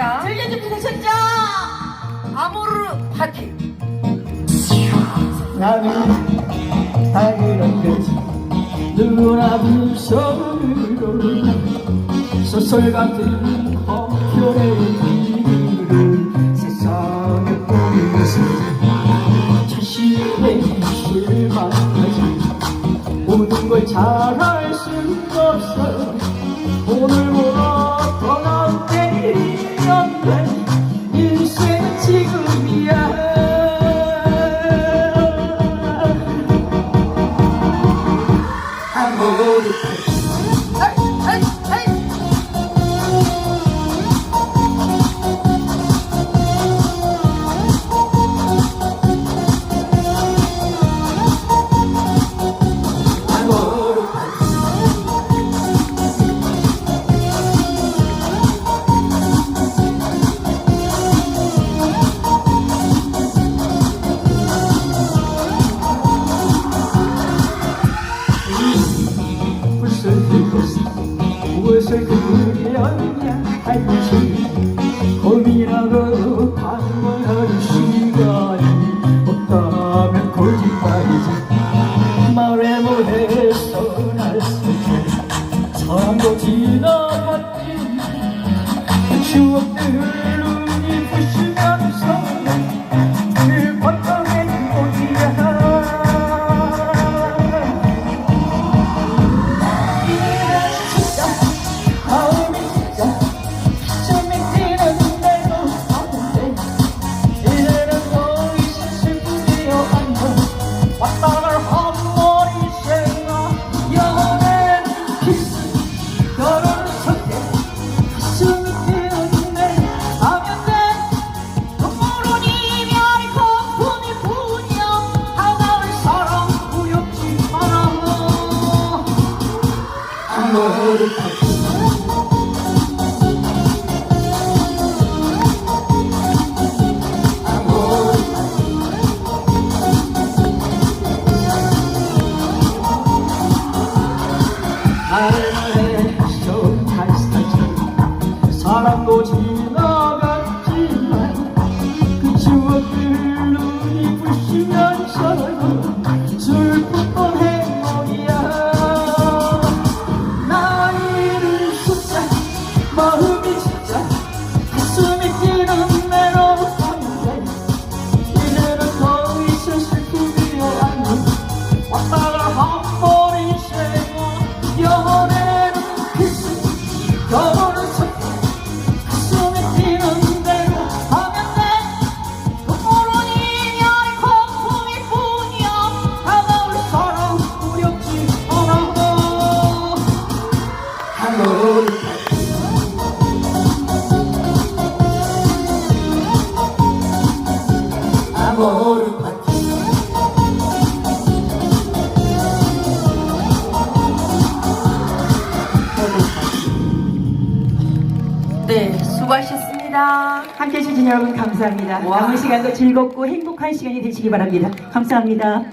시작했습니다. 즐겨주셨죠? 아모르 파티. 나는 당연한 거지 누구나 불성으로 소설 같은 한편의 길을 세상에 보면서 자신의 실망하지 모든 걸 잘할 순 없어 무엇을 그려야 할지 고민하고 방황하는 시간이 없다면 거짓말이지. 말해 못해서 날쓰게 사랑도 지나갔지. 추억들 아무리 말해서 다시 사랑도 지 네, 수고하셨습니다. 함께 해주신 여러분 감사합니다. 와. 남은 시간도 즐겁고 행복한 시간이 되시기 바랍니다. 감사합니다.